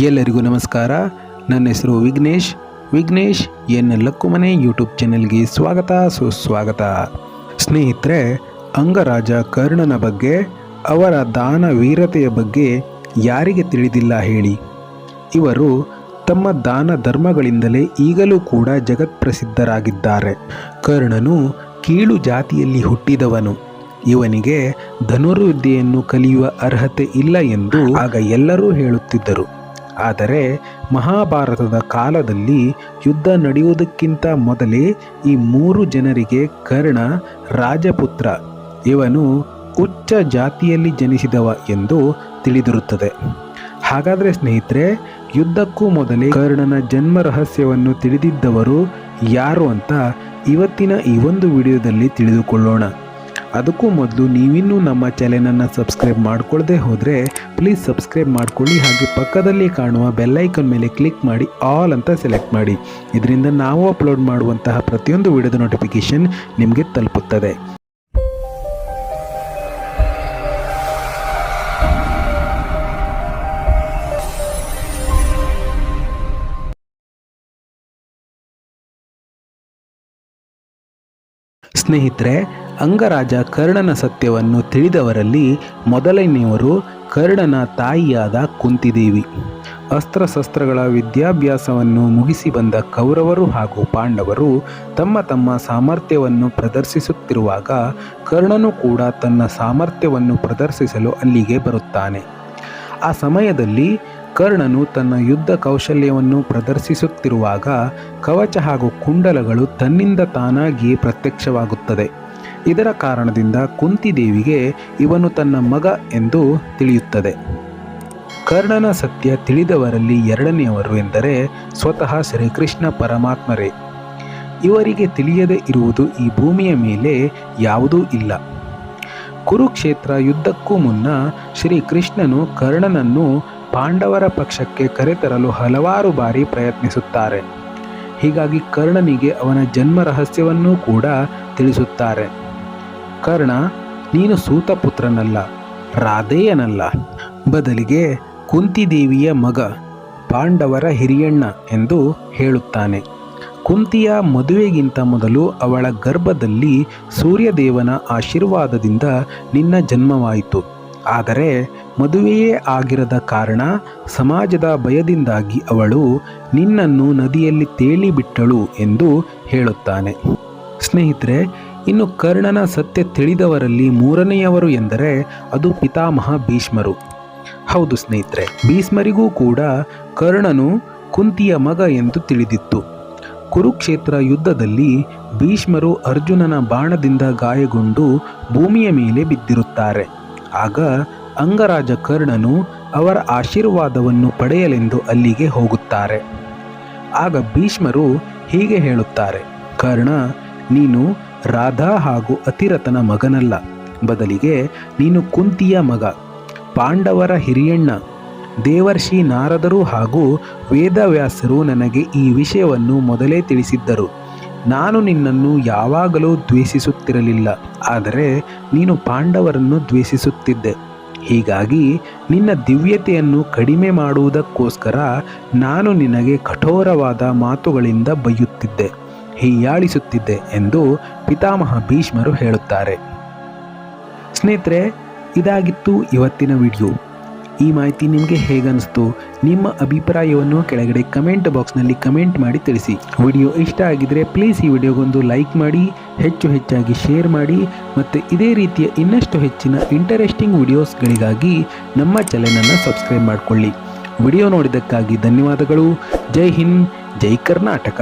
ಎಲ್ಲರಿಗೂ ನಮಸ್ಕಾರ. ನನ್ನ ಹೆಸರು ವಿಘ್ನೇಶ್. ವಿಘ್ನೇಶ್ ಎನ್ ಲಕ್ಕುಮನೆ ಯೂಟ್ಯೂಬ್ ಚಾನೆಲ್ಗೆ ಸ್ವಾಗತ. ಸುಸ್ವಾಗತ. ಸ್ನೇಹಿತರೆ, ಅಂಗರಾಜ ಕರ್ಣನ ಬಗ್ಗೆ, ಅವರ ದಾನ ವೀರತೆಯ ಬಗ್ಗೆ ಯಾರಿಗೆ ತಿಳಿದಿಲ್ಲ ಹೇಳಿ. ಇವರು ತಮ್ಮ ದಾನ ಧರ್ಮಗಳಿಂದಲೇ ಈಗಲೂ ಕೂಡ ಜಗತ್ಪ್ರಸಿದ್ಧರಾಗಿದ್ದಾರೆ. ಕರ್ಣನು ಕೀಳು ಜಾತಿಯಲ್ಲಿ ಹುಟ್ಟಿದವನು. ಇವನಿಗೆ ಧನುರ್ವಿದ್ಯೆಯನ್ನು ಕಲಿಯುವ ಅರ್ಹತೆ ಇಲ್ಲ ಎಂದು ಆಗ ಎಲ್ಲರೂ ಹೇಳುತ್ತಿದ್ದರು. ಆದರೆ ಮಹಾಭಾರತದ ಕಾಲದಲ್ಲಿ ಯುದ್ಧ ನಡೆಯುವುದಕ್ಕಿಂತ ಮೊದಲೇ ಈ ಮೂರು ಜನರಿಗೆ ಕರ್ಣ, ರಾಜಪುತ್ರ, ಇವನು ಉಚ್ಚ ಜಾತಿಯಲ್ಲಿ ಜನಿಸಿದವ ಎಂದು ತಿಳಿದಿರುತ್ತದೆ. ಹಾಗಾದರೆ ಸ್ನೇಹಿತರೆ, ಯುದ್ಧಕ್ಕೂ ಮೊದಲೇ ಕರ್ಣನ ಜನ್ಮ ರಹಸ್ಯವನ್ನು ತಿಳಿದಿದ್ದವರು ಯಾರು ಅಂತ ಇವತ್ತಿನ ಈ ಒಂದು ವಿಡಿಯೋದಲ್ಲಿ ತಿಳಿದುಕೊಳ್ಳೋಣ. ಅದಕ್ಕೂ ಮೊದಲು ನೀವಿನ್ನೂ ನಮ್ಮ ಚಾನೆಲನ್ನು ಸಬ್ಸ್ಕ್ರೈಬ್ ಮಾಡಿಕೊಳ್ಳದೆ ಹೋದರೆ ಪ್ಲೀಸ್ ಸಬ್ಸ್ಕ್ರೈಬ್ ಮಾಡ್ಕೊಳ್ಳಿ ಹಾಗೆ ಪಕ್ಕದಲ್ಲಿ ಕಾಣುವ ಬೆಲ್ಲೈಕನ್ ಮೇಲೆ ಕ್ಲಿಕ್ ಮಾಡಿ ಆಲ್ ಅಂತ ಸೆಲೆಕ್ಟ್ ಮಾಡಿ. ಇದರಿಂದ ನಾವು ಅಪ್ಲೋಡ್ ಮಾಡುವಂತಹ ಪ್ರತಿಯೊಂದು ವಿಡಿಯೋದ ನೋಟಿಫಿಕೇಶನ್ ನಿಮಗೆ ತಲುಪುತ್ತದೆ. ಸ್ನೇಹಿತರೆ, ಅಂಗರಾಜ ಕರ್ಣನ ಸತ್ಯವನ್ನು ತಿಳಿದವರಲ್ಲಿ ಮೊದಲನೆಯವರು ಕರ್ಣನ ತಾಯಿಯಾದ ಕುಂತಿದೇವಿ. ಅಸ್ತ್ರಶಸ್ತ್ರಗಳ ವಿದ್ಯಾಭ್ಯಾಸವನ್ನು ಮುಗಿಸಿ ಬಂದ ಕೌರವರು ಹಾಗೂ ಪಾಂಡವರು ತಮ್ಮ ತಮ್ಮ ಸಾಮರ್ಥ್ಯವನ್ನು ಪ್ರದರ್ಶಿಸುತ್ತಿರುವಾಗ ಕರ್ಣನು ಕೂಡ ತನ್ನ ಸಾಮರ್ಥ್ಯವನ್ನು ಪ್ರದರ್ಶಿಸಲು ಅಲ್ಲಿಗೆ ಬರುತ್ತಾನೆ. ಆ ಸಮಯದಲ್ಲಿ ಕರ್ಣನು ತನ್ನ ಯುದ್ಧ ಕೌಶಲ್ಯವನ್ನು ಪ್ರದರ್ಶಿಸುತ್ತಿರುವಾಗ ಕವಚ ಹಾಗೂ ಕುಂಡಲಗಳು ತನ್ನಿಂದ ತಾನಾಗಿ ಪ್ರತ್ಯಕ್ಷವಾಗುತ್ತದೆ. ಇದರ ಕಾರಣದಿಂದ ಕುಂತಿದೇವಿಗೆ ಇವನು ತನ್ನ ಮಗ ಎಂದು ತಿಳಿಯುತ್ತದೆ. ಕರ್ಣನ ಸತ್ಯ ತಿಳಿದವರಲ್ಲಿ ಎರಡನೆಯವರು ಎಂದರೆ ಸ್ವತಃ ಶ್ರೀಕೃಷ್ಣ ಪರಮಾತ್ಮರೇ. ಇವರಿಗೆ ತಿಳಿಯದೇ ಇರುವುದು ಈ ಭೂಮಿಯ ಮೇಲೆ ಯಾವುದೂ ಇಲ್ಲ. ಕುರುಕ್ಷೇತ್ರ ಯುದ್ಧಕ್ಕೂ ಮುನ್ನ ಶ್ರೀಕೃಷ್ಣನು ಕರ್ಣನನ್ನು ಪಾಂಡವರ ಪಕ್ಷಕ್ಕೆ ಕರೆತರಲು ಹಲವಾರು ಬಾರಿ ಪ್ರಯತ್ನಿಸುತ್ತಾರೆ. ಹೀಗಾಗಿ ಕರ್ಣನಿಗೆ ಅವನ ಜನ್ಮ ರಹಸ್ಯವನ್ನೂ ಕೂಡ ತಿಳಿಸುತ್ತಾರೆ. ಕರ್ಣ, ನೀನು ಸೂತಪುತ್ರನಲ್ಲ, ರಾಧೆಯನಲ್ಲ. ಬದಲಿಗೆ ಕುಂತಿದೇವಿಯ ಮಗ, ಪಾಂಡವರ ಹಿರಿಯಣ್ಣ ಎಂದು ಹೇಳುತ್ತಾನೆ. ಕುಂತಿಯ ಮದುವೆಗಿಂತ ಮೊದಲು ಅವಳ ಗರ್ಭದಲ್ಲಿ ಸೂರ್ಯದೇವನ ಆಶೀರ್ವಾದದಿಂದ ನಿನ್ನ ಜನ್ಮವಾಯಿತು. ಆದರೆ ಮದುವೆಯೇ ಆಗಿರದ ಕಾರಣ ಸಮಾಜದ ಭಯದಿಂದಾಗಿ ಅವಳು ನಿನ್ನನ್ನು ನದಿಯಲ್ಲಿ ತೇಲಿಬಿಟ್ಟಳು ಎಂದು ಹೇಳುತ್ತಾನೆ. ಸ್ನೇಹಿತರೆ, ಇನ್ನು ಕರ್ಣನ ಸತ್ಯ ತಿಳಿದವರಲ್ಲಿ ಮೂರನೆಯವರು ಎಂದರೆ ಅದು ಪಿತಾಮಹ ಭೀಷ್ಮರು. ಹೌದು ಸ್ನೇಹಿತರೆ, ಭೀಷ್ಮರಿಗೂ ಕೂಡ ಕರ್ಣನು ಕುಂತಿಯ ಮಗ ಎಂದು ತಿಳಿದಿತ್ತು. ಕುರುಕ್ಷೇತ್ರ ಯುದ್ಧದಲ್ಲಿ ಭೀಷ್ಮರು ಅರ್ಜುನನ ಬಾಣದಿಂದ ಗಾಯಗೊಂಡು ಭೂಮಿಯ ಮೇಲೆ ಬಿದ್ದಿರುತ್ತಾರೆ. ಆಗ ಅಂಗರಾಜ ಕರ್ಣನು ಅವರ ಆಶೀರ್ವಾದವನ್ನು ಪಡೆಯಲೆಂದು ಅಲ್ಲಿಗೆ ಹೋಗುತ್ತಾರೆ. ಆಗ ಭೀಷ್ಮರು ಹೀಗೆ ಹೇಳುತ್ತಾರೆ, ಕರ್ಣ, ನೀನು ರಾಧಾ ಹಾಗೂ ಅತಿರಥನ ಮಗನಲ್ಲ. ಬದಲಿಗೆ ನೀನು ಕುಂತಿಯ ಮಗ, ಪಾಂಡವರ ಹಿರಿಯಣ್ಣ. ದೇವರ್ಷಿ ನಾರದರು ಹಾಗೂ ವೇದವ್ಯಾಸರು ನನಗೆ ಈ ವಿಷಯವನ್ನು ಮೊದಲೇ ತಿಳಿಸಿದ್ದರು. ನಾನು ನಿನ್ನನ್ನು ಯಾವಾಗಲೂ ದ್ವೇಷಿಸುತ್ತಿರಲಿಲ್ಲ, ಆದರೆ ನೀನು ಪಾಂಡವರನ್ನು ದ್ವೇಷಿಸುತ್ತಿದ್ದೆ. ಹೀಗಾಗಿ ನಿನ್ನ ದಿವ್ಯತೆಯನ್ನು ಕಡಿಮೆ ಮಾಡುವುದಕ್ಕೋಸ್ಕರ ನಾನು ನಿನಗೆ ಕಠೋರವಾದ ಮಾತುಗಳಿಂದ ಬೈಯುತ್ತಿದ್ದೆ ಹೀಯಾಳಿಸುತ್ತಿದ್ದೆ ಎಂದು ಪಿತಾಮಹ ಭೀಷ್ಮರು ಹೇಳುತ್ತಾರೆ. ಸ್ನೇಹಿತರೆ, ಇದಾಗಿತ್ತು ಇವತ್ತಿನ ವಿಡಿಯೋ. ಈ ಮಾಹಿತಿ ನಿಮಗೆ ಹೇಗನ್ನಿಸ್ತು ನಿಮ್ಮ ಅಭಿಪ್ರಾಯವನ್ನು ಕೆಳಗಡೆ ಕಮೆಂಟ್ ಬಾಕ್ಸ್ನಲ್ಲಿ ಕಮೆಂಟ್ ಮಾಡಿ ತಿಳಿಸಿ. ವಿಡಿಯೋ ಇಷ್ಟ ಆಗಿದ್ರೆ ಪ್ಲೀಸ್ ಈ ವಿಡಿಯೋಗೊಂದು ಲೈಕ್ ಮಾಡಿ, ಹೆಚ್ಚು ಹೆಚ್ಚಾಗಿ ಶೇರ್ ಮಾಡಿ ಮತ್ತು ಇದೇ ರೀತಿಯ ಇನ್ನಷ್ಟು ಹೆಚ್ಚಿನ ಇಂಟರೆಸ್ಟಿಂಗ್ ವಿಡಿಯೋಸ್ಗಳಿಗಾಗಿ ನಮ್ಮ ಚಾನೆಲನ್ನು ಸಬ್ಸ್ಕ್ರೈಬ್ ಮಾಡಿಕೊಳ್ಳಿ. ವಿಡಿಯೋ ನೋಡಿದ್ದಕ್ಕಾಗಿ ಧನ್ಯವಾದಗಳು. ಜೈ ಹಿಂದ್, ಜೈ ಕರ್ನಾಟಕ.